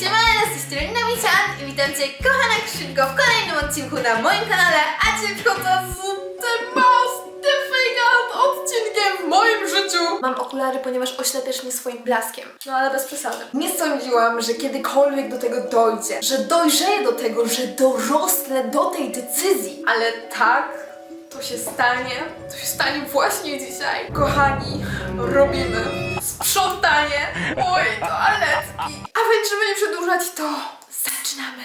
siema, z tej strony Namician i witam Cię kochana Krzynko w kolejnym odcinku na moim kanale, a Cię wchodzę z tym most difficult odcinkiem w moim życiu. Mam okulary, ponieważ oślepiasz mnie swoim blaskiem. No ale bez przesady. Nie sądziłam, że kiedykolwiek do tego dojdzie, że dojrzeję do tego, że dorosnę do tej decyzji. Ale tak, to się stanie. To się stanie właśnie dzisiaj. Kochani, robimy sprzątanie mojej toaletki. A więc, żeby nie przedłużać, to zaczynamy.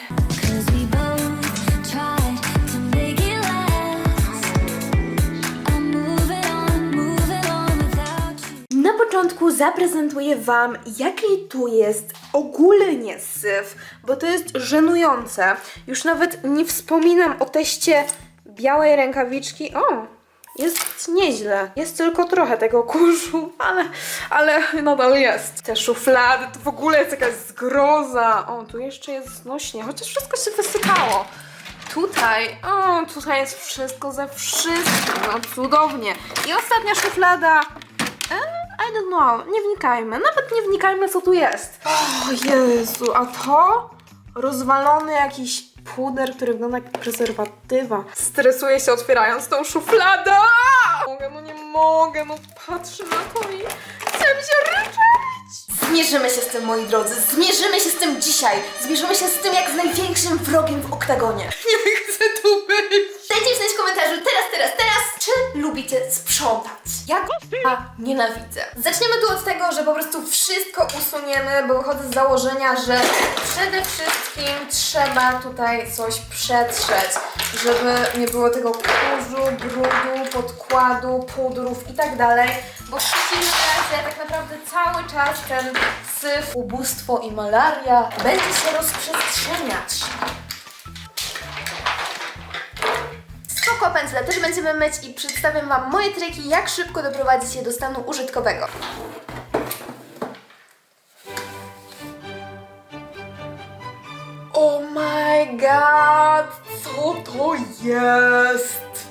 Na początku zaprezentuję Wam, jaki tu jest ogólnie syf, bo to jest żenujące. Już nawet nie wspominam o teście białej rękawiczki. O, jest nieźle. Jest tylko trochę tego kurzu, ale, ale nadal jest. Te szuflady, to w ogóle jest jakaś zgroza. O, tu jeszcze jest znośnie, chociaż wszystko się wysypało. Tutaj, o, tutaj jest wszystko ze wszystkim, no cudownie. I ostatnia szuflada. I don't know, nie wnikajmy, nawet nie wnikajmy co tu jest. O Jezu, a to? Rozwalony jakiś puder, który wygląda jak prezerwatywa. Stresuję się otwierając tą szufladę. Mogę, no nie mogę, no patrzę na to i chce mi się ryczeć. Zmierzymy się z tym, moi drodzy, zmierzymy się z tym dzisiaj. Zmierzymy się z tym jak z największym wrogiem w oktagonie. Nie chcę tu być. Dajcie znać w komentarzu teraz, teraz, teraz, czy lubicie sprzątać? Ja a nienawidzę. Zaczniemy tu od tego, że po prostu wszystko usuniemy, bo wychodzę z założenia, że przede wszystkim trzeba tutaj coś przetrzeć, żeby nie było tego kurzu, brudu, podkładu, pudrów i tak dalej, bo w przeciwnym razie tak naprawdę cały czas ten syf, ubóstwo i malaria będzie się rozprzestrzeniać. Spoko pędzle też będziemy myć i przedstawię Wam moje triki, jak szybko doprowadzić je do stanu użytkowego. Oh my god, co to jest?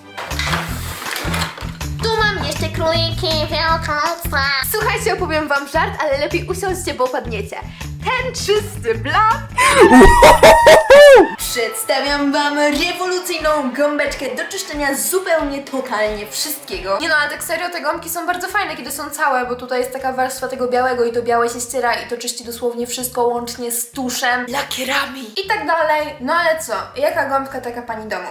Tu mam jeszcze króliki wielkopolskie. Słuchajcie, opowiem Wam żart, ale lepiej usiądźcie, bo padniecie. Ten czysty blat... Przedstawiam Wam rewolucyjną gąbeczkę do czyszczenia zupełnie totalnie wszystkiego. Nie no, ale tak serio, te gąbki są bardzo fajne, kiedy są całe, bo tutaj jest taka warstwa tego białego i to białe się ściera i to czyści dosłownie wszystko łącznie z tuszem, lakierami i tak dalej. No ale co? Jaka gąbka, taka pani domu.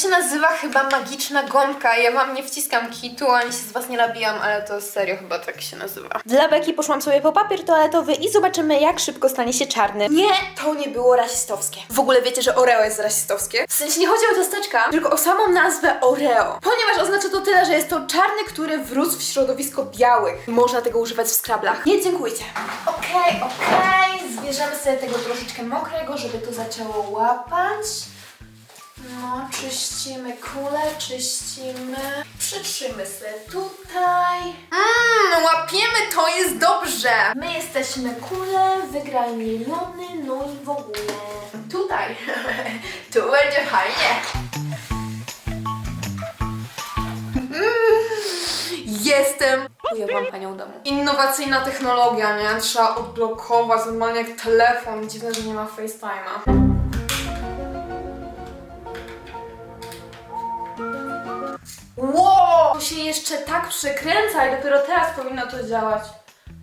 Się nazywa chyba magiczna gąbka. Ja wam nie wciskam kitu, ani się z was nie nabijam, ale to serio chyba tak się nazywa. Dla Beki poszłam sobie po papier toaletowy i zobaczymy, jak szybko stanie się czarny. Nie, to nie było rasistowskie. W ogóle wiecie, że Oreo jest rasistowskie? W sensie nie chodzi o ciasteczka, tylko o samą nazwę Oreo. Ponieważ oznacza to tyle, że jest to czarny, który wrósł w środowisko białych. Można tego używać w skrablach. Nie dziękujcie. Okej, okej. Zbierzemy sobie tego troszeczkę mokrego, żeby to zaczęło łapać. No, czyścimy kulę, czyścimy. Przytrzymy sobie tutaj. Mmm, łapiemy, to jest dobrze. My jesteśmy kule, wygraj miliony, no i w ogóle. Tutaj. tu będzie fajnie. Mm, Jestem. Ujęłam panią domu. Innowacyjna technologia, nie? Trzeba odblokować normalnie jak telefon. Dziwne, że nie ma FaceTime'a. Jeszcze tak przekręca i dopiero teraz powinno to działać.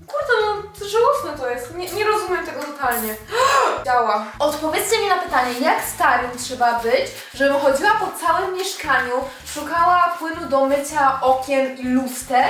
Kurde, no żałosne to jest. Nie, nie rozumiem tego totalnie. Działa. Odpowiedzcie mi na pytanie, jak starym trzeba być, żebym chodziła po całym mieszkaniu, szukała płynu do mycia okien i luster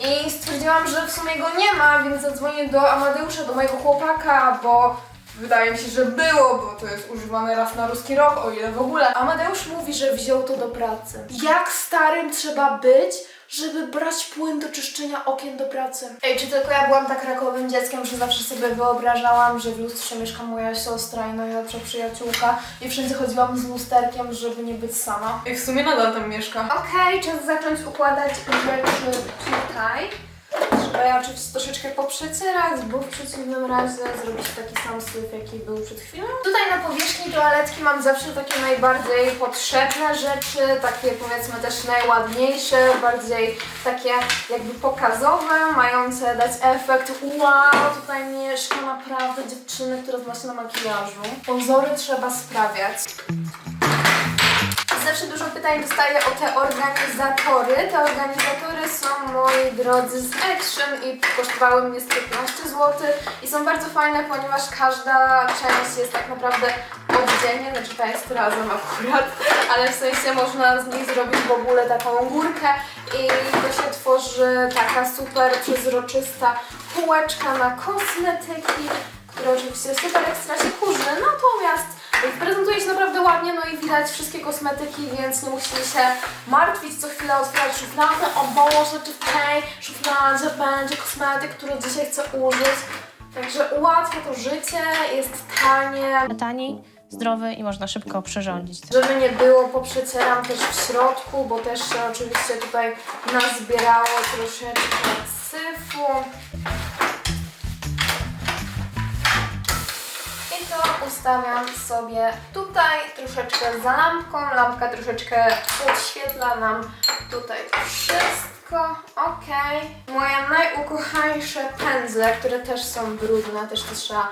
i stwierdziłam, że w sumie go nie ma, więc zadzwonię do Amadeusza, do mojego chłopaka, bo wydaje mi się, że było, bo to jest używane raz na ruski rok, o ile w ogóle. Amadeusz mówi, że wziął to do pracy. Jak starym trzeba być, żeby brać płyn do czyszczenia okien do pracy? Ej, czy tylko ja byłam tak rakowym dzieckiem, że zawsze sobie wyobrażałam, że w lustrze mieszka moja siostra i najlepsza przyjaciółka i wszędzie chodziłam z lusterkiem, żeby nie być sama. I w sumie nadal tam mieszka. Okej, czas zacząć układać rzeczy tutaj. Żeby Tutaj oczywiście troszeczkę poprzecierać, bo w przeciwnym razie zrobić taki sam syf, jaki był przed chwilą. Tutaj na powierzchni toaletki mam zawsze takie najbardziej potrzebne rzeczy, takie powiedzmy też najładniejsze, bardziej takie jakby pokazowe, mające dać efekt wow, tutaj mieszka naprawdę dziewczyny, która zna się na makijażu. Pozory trzeba sprawiać. Zawsze dużo pytań dostaję o te organizatory. Te organizatory są, moi drodzy, z Action i kosztowały mnie z 15 zł i są bardzo fajne, ponieważ każda część jest tak naprawdę oddzielnie, znaczy ta jest razem akurat, ale w sensie można z nich zrobić w ogóle taką górkę i to się tworzy taka super przezroczysta półeczka na kosmetyki, które oczywiście super ekstra się kurzy, natomiast prezentuje się naprawdę ładnie, no i widać wszystkie kosmetyki, więc nie musimy się martwić, co chwilę otwierać szufladę, o Boże, czy w tej szufladzie będzie kosmetyk, który dzisiaj chcę użyć. Także ułatwia to życie, jest tanie. Tani, zdrowy i można szybko przyrządzić. Żeby nie było, poprzecieram też w środku, bo też się oczywiście tutaj nazbierało troszeczkę syfu. Ustawiam sobie tutaj troszeczkę za lampką. Lampka troszeczkę podświetla nam tutaj wszystko. Ok. Moje najukochańsze pędzle, które też są brudne, też to trzeba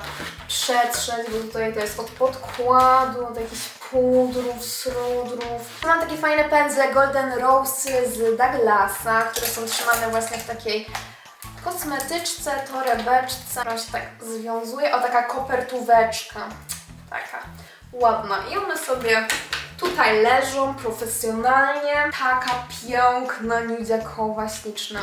przetrzeć, bo tutaj to jest od podkładu, od jakichś pudrów, srudrów. Mam takie fajne pędzle Golden Rose z Douglasa, które są trzymane właśnie w takiej kosmetyczce, torebeczce. Ona się tak związuje. O, taka kopertóweczka. Taka ładna. I one sobie tutaj leżą profesjonalnie. Taka piękna, niudziakowa, śliczna.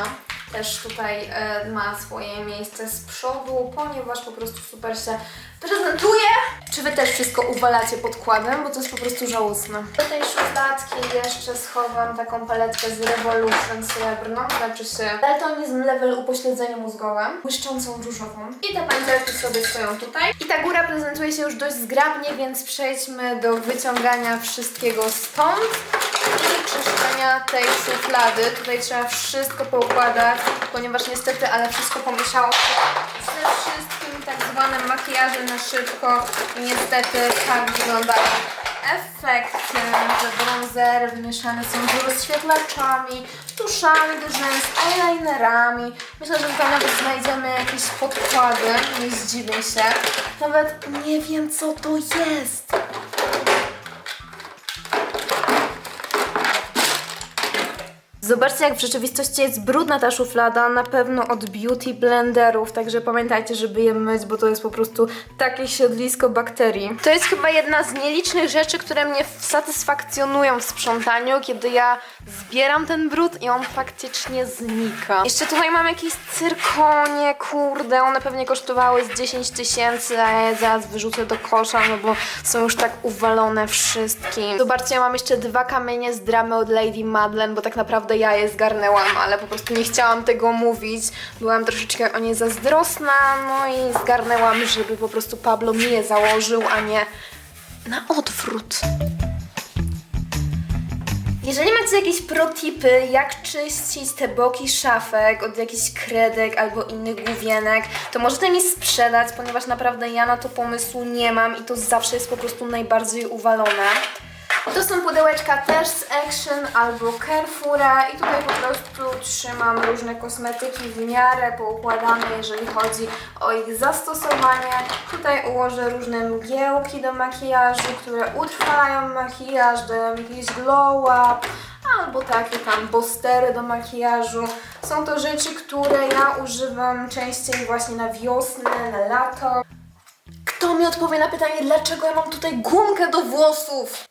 Też tutaj e, ma swoje miejsce z przodu, ponieważ po prostu super się prezentuje. Czy Wy też wszystko uwalacie podkładem, bo to jest po prostu żałosne. Do tej szufladki jeszcze schowam taką paletkę z Revolution srebrną, znaczy się daltonizm level upośledzenie mózgowe, błyszczącą różową. I te pędzelki sobie stoją tutaj. I ta góra prezentuje się już dość zgrabnie, więc przejdźmy do wyciągania wszystkiego stąd i czyszczenia tej szuflady. Tutaj trzeba wszystko poukładać, ponieważ niestety, ale wszystko pomieszało się ze wszystkim tak zwanym makijażem na szybko i niestety tak wyglądają efekty, że bronzery wymieszane są z rozświetlaczami, tuszami do rzęs, eyelinerami. Myślę, że tutaj nawet znajdziemy jakieś podkłady, nie zdziwię się. Nawet nie wiem co to jest. Zobaczcie, jak w rzeczywistości jest brudna ta szuflada, na pewno od beauty blenderów, także pamiętajcie, żeby je myć, bo to jest po prostu takie siedlisko bakterii. To jest chyba jedna z nielicznych rzeczy, które mnie satysfakcjonują w sprzątaniu, kiedy ja zbieram ten brud i on faktycznie znika. Jeszcze tutaj mam jakieś cyrkonie, kurde, one pewnie kosztowały z 10 tysięcy, a ja zaraz wyrzucę do kosza, no bo są już tak uwalone wszystkim. Zobaczcie, ja mam jeszcze dwa kamienie z dramy od Lady Madeleine, bo tak naprawdę ja je zgarnęłam, ale po prostu nie chciałam tego mówić. Byłam troszeczkę o nie zazdrosna, no i zgarnęłam, żeby po prostu Pablo mi je założył, a nie na odwrót. Jeżeli macie jakieś protipy, jak czyścić te boki szafek od jakichś kredek albo innych główienek, to możecie mi sprzedać, ponieważ naprawdę ja na to pomysłu nie mam i to zawsze jest po prostu najbardziej uwalone. To są pudełeczka też z Action albo Carrefoura i tutaj po prostu trzymam różne kosmetyki w miarę poukładane, jeżeli chodzi o ich zastosowanie. Tutaj ułożę różne mgiełki do makijażu, które utrwalają makijaż, dają jakiś glow up, albo takie tam postery do makijażu. Są to rzeczy, które ja używam częściej właśnie na wiosnę, na lato. Kto mi odpowie na pytanie, dlaczego ja mam tutaj gumkę do włosów?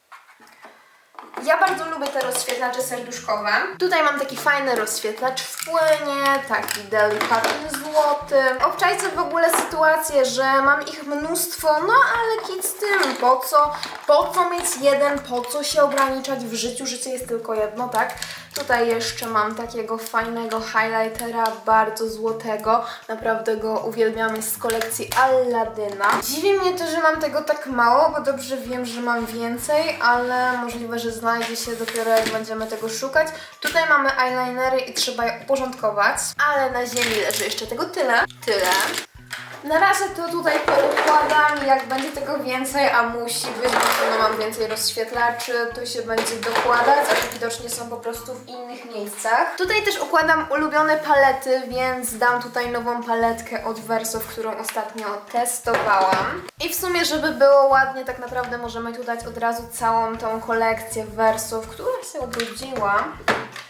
Ja bardzo lubię te rozświetlacze serduszkowe. Tutaj mam taki fajny rozświetlacz w płynie, taki delikatny złoty. Obczajcie w ogóle sytuację, że mam ich mnóstwo, no ale kit z tym, po co, po co mieć jeden, po co się ograniczać w życiu, życie jest tylko jedno, tak? Tutaj jeszcze mam takiego fajnego highlightera, bardzo złotego. Naprawdę go uwielbiam, jest z kolekcji Alladyna. Dziwi mnie to, że mam tego tak mało, bo dobrze wiem, że mam więcej, ale możliwe, że znajdę znajdzie się dopiero jak będziemy tego szukać. Tutaj mamy eyelinery i trzeba je uporządkować, ale na ziemi leży jeszcze tego tyle. Tyle. Na razie to tutaj poukładam, jak będzie tego więcej, a musi być, bo no mam więcej rozświetlaczy, to się będzie dokładać, a widocznie są po prostu w innych miejscach. Tutaj też układam ulubione palety, więc dam tutaj nową paletkę od Versów, którą ostatnio testowałam. I w sumie, żeby było ładnie, tak naprawdę możemy tu dać od razu całą tą kolekcję Versów, która się ubrudziła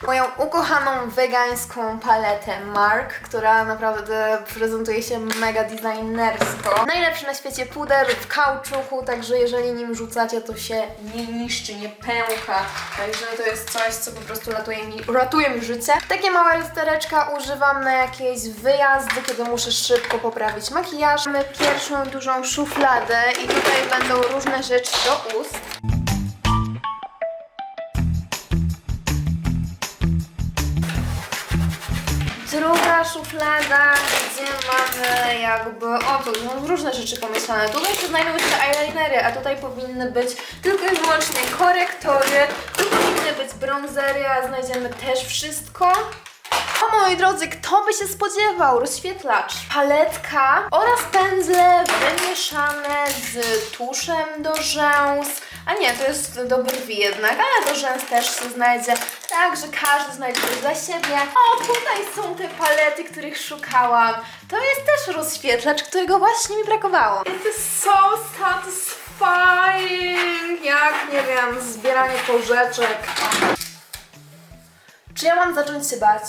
moją ukochaną wegańską paletę Mark, która naprawdę prezentuje się mega designersko. Najlepszy na świecie puder w kauczuku, także jeżeli nim rzucacie, to się nie niszczy, nie pęka. Także to jest coś, co po prostu ratuje mi, ratuje mi życie. Takie małe lustereczka używam na jakieś wyjazdy, kiedy muszę szybko poprawić makijaż. Mamy pierwszą dużą szufladę i tutaj będą różne rzeczy do ust. Druga szuflada, gdzie mamy jakby, o tu są różne rzeczy pomyślane. Tutaj się znajdują jeszcze eyelinery, a tutaj powinny być tylko i wyłącznie korektory. Tu powinny być bronzery, a znajdziemy też wszystko. O moi drodzy, kto by się spodziewał? Rozświetlacz, paletka oraz pędzle wymieszane z tuszem do rzęs. A nie, to jest do brwi jednak, ale do rzęs też się znajdzie. Także każdy znajdzie coś dla siebie. O, tutaj są te palety, których szukałam. To jest też rozświetlacz, którego właśnie mi brakowało. It is so satisfying! Jak, nie wiem, zbieranie porzeczek. Czy ja mam zacząć się bać?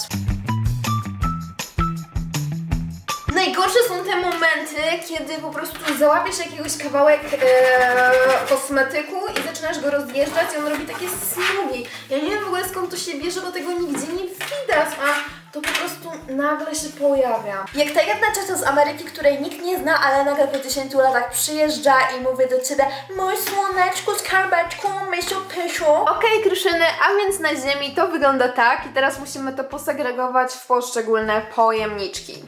Najgorsze są te momenty, kiedy po prostu załapiesz jakiegoś kawałek e, kosmetyku i zaczynasz go rozjeżdżać i on robi takie smugi. Ja nie wiem w ogóle skąd to się bierze, bo tego nigdzie nie widać, a to po prostu nagle się pojawia. Jak ta jedna ciocia z Ameryki, której nikt nie zna, ale nagle po 10 latach przyjeżdża i mówi do ciebie Mój słoneczku, skarbeczku, mysiu, pysiu. Okej, Kryszyny, a więc na ziemi to wygląda tak i teraz musimy to posegregować w poszczególne pojemniczki.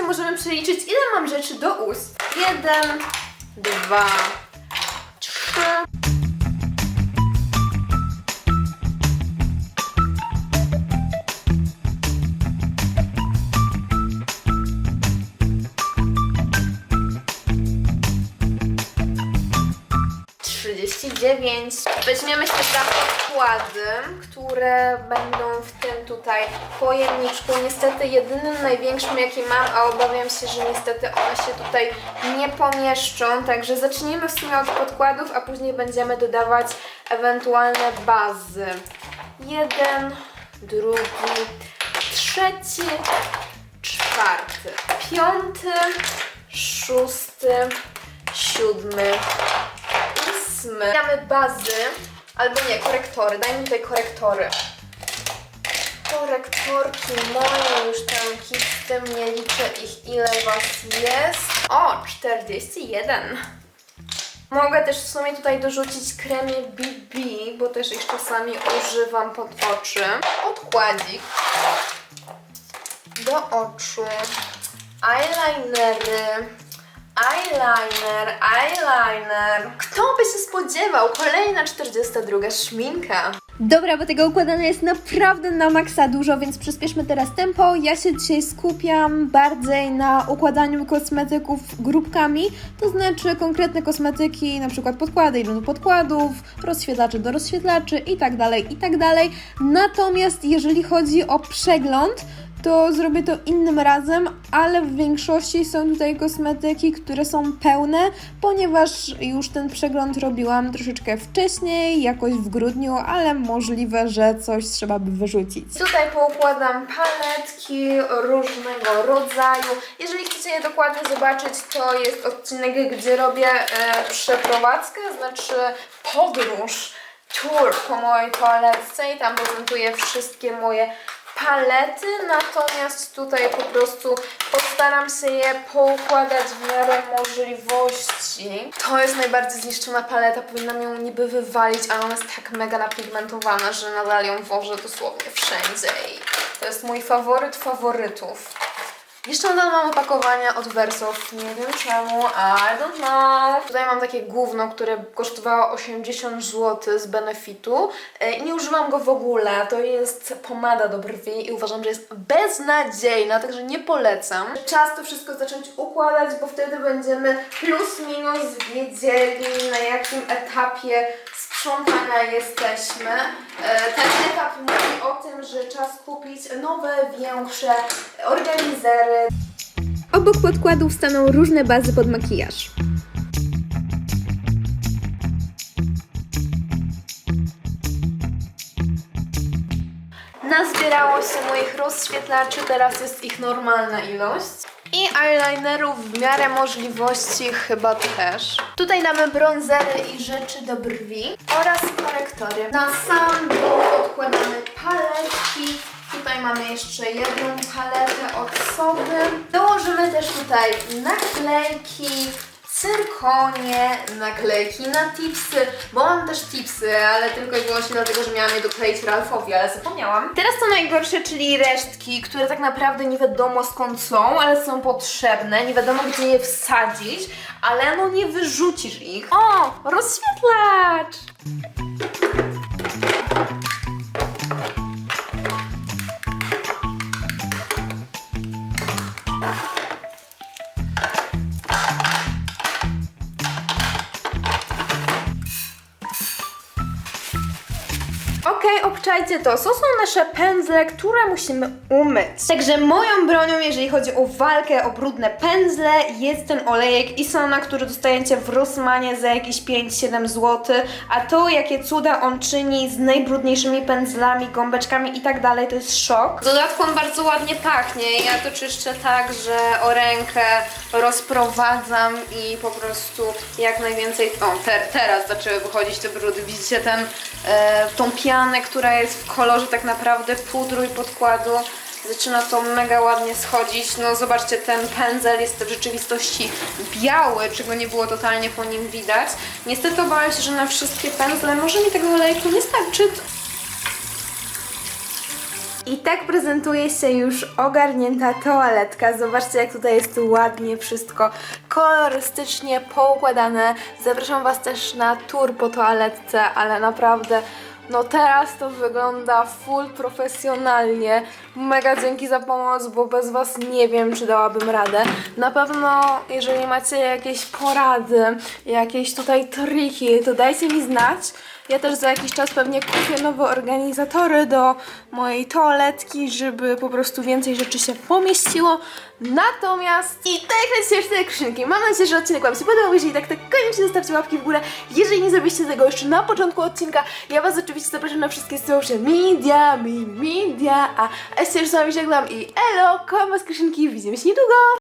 Ciekawości możemy przeliczyć, ile mam rzeczy do ust. Jeden, dwa, 9. Weźmiemy się za podkłady, które będą w tym tutaj pojemniczku. Niestety jedynym największym jaki mam, a obawiam się, że niestety one się tutaj nie pomieszczą. Także zaczniemy w sumie od podkładów, a później będziemy dodawać ewentualne bazy. Jeden, drugi, trzeci, czwarty, piąty, szósty, siódmy, Mamy bazy, albo nie, korektory. Daj mi tutaj korektory. Korektorki moje, już tam tym nie liczę ich ile was jest. O, 41. Mogę też w sumie tutaj dorzucić kremie BB, bo też ich czasami używam pod oczy. Odkładzik do oczu, eyelinery, eyeliner, eyeliner. Kto by się spodziewał? Kolejna 42 szminka. Dobra, bo tego układane jest naprawdę na maksa dużo, więc przyspieszmy teraz tempo. Ja się dzisiaj skupiam bardziej na układaniu kosmetyków grupkami, to znaczy konkretne kosmetyki, na przykład podkłady idą do podkładów, rozświetlacze do rozświetlaczy i tak dalej, i tak dalej. Natomiast jeżeli chodzi o przegląd, to zrobię to innym razem, ale w większości są tutaj kosmetyki, które są pełne, ponieważ już ten przegląd robiłam troszeczkę wcześniej, jakoś w grudniu, ale możliwe, że coś trzeba by wyrzucić. Tutaj poukładam paletki różnego rodzaju. Jeżeli chcecie je dokładnie zobaczyć, to jest odcinek, gdzie robię e, przeprowadzkę, znaczy podróż, tour po mojej toaletce i tam prezentuję wszystkie moje palety, natomiast tutaj po prostu postaram się je poukładać w miarę możliwości. To jest najbardziej zniszczona paleta, powinnam ją niby wywalić, ale ona jest tak mega napigmentowana, że nadal ją wożę dosłownie wszędzie i to jest mój faworyt faworytów. Jeszcze nadal mam opakowania od Versów, nie wiem czemu, I don't know. Tutaj mam takie gówno, które kosztowało 80 zł z benefitu e, i nie używam go w ogóle. To jest pomada do brwi i uważam, że jest beznadziejna, także nie polecam. Czas to wszystko zacząć układać, bo wtedy będziemy plus minus wiedzieli na jakim etapie sprzątania jesteśmy. E, Ten etap mówi o tym, że czas kupić nowe, większe organizery. Obok podkładów staną różne bazy pod makijaż. Nazbierało się moich rozświetlaczy, teraz jest ich normalna ilość. I eyelinerów w miarę możliwości chyba też. Tutaj mamy bronzery i rzeczy do brwi oraz korektory. Na sam dół odkładamy paletki. Tutaj mamy jeszcze jedną paletę od Sowy. Dołożymy też tutaj naklejki, cyrkonie, naklejki na tipsy, bo mam też tipsy, ale tylko i wyłącznie dlatego, że miałam je dokleić Ralfowi, ale zapomniałam. Teraz to najgorsze, czyli resztki, które tak naprawdę nie wiadomo skąd są, ale są potrzebne, nie wiadomo gdzie je wsadzić, ale no nie wyrzucisz ich. O, rozświetlacz! Okej, obczajcie to. To są nasze pędzle, które musimy umyć. Także moją bronią, jeżeli chodzi o walkę o brudne pędzle, jest ten olejek Isona, który dostajecie w Rossmanie za jakieś 5-7 zł. A to, jakie cuda on czyni z najbrudniejszymi pędzlami, gąbeczkami i tak dalej, to jest szok. W dodatku on bardzo ładnie pachnie. Ja to czyszczę tak, że o rękę rozprowadzam i po prostu jak najwięcej... O, te, teraz zaczęły wychodzić te brudy. Widzicie ten, e, tą pianę, która jest w kolorze tak naprawdę pudru i podkładu. Zaczyna to mega ładnie schodzić. No zobaczcie, ten pędzel jest w rzeczywistości biały, czego nie było totalnie po nim widać. Niestety obawiam się, że na wszystkie pędzle może mi tego olejku nie starczy. I tak prezentuje się już ogarnięta toaletka. Zobaczcie, jak tutaj jest ładnie wszystko kolorystycznie poukładane. Zapraszam Was też na tour po toaletce, ale naprawdę. No teraz to wygląda full profesjonalnie. Mega dzięki za pomoc, bo bez Was nie wiem, czy dałabym radę. Na pewno, jeżeli macie jakieś porady, jakieś tutaj triki, to dajcie mi znać. Ja też za jakiś czas pewnie kupię nowe organizatory do mojej toaletki, żeby po prostu więcej rzeczy się pomieściło. Natomiast i tak lecicie jeszcze te skrzynki. Mam nadzieję, że odcinek Wam się podobał. Jeżeli tak, to koniecznie zostawcie łapki w górę. Jeżeli nie zrobiliście tego jeszcze na początku odcinka, ja Was oczywiście zapraszam na wszystkie social media, mi media, a ja już z Wami żegnam i elo, kocham Was skrzynki, widzimy się niedługo!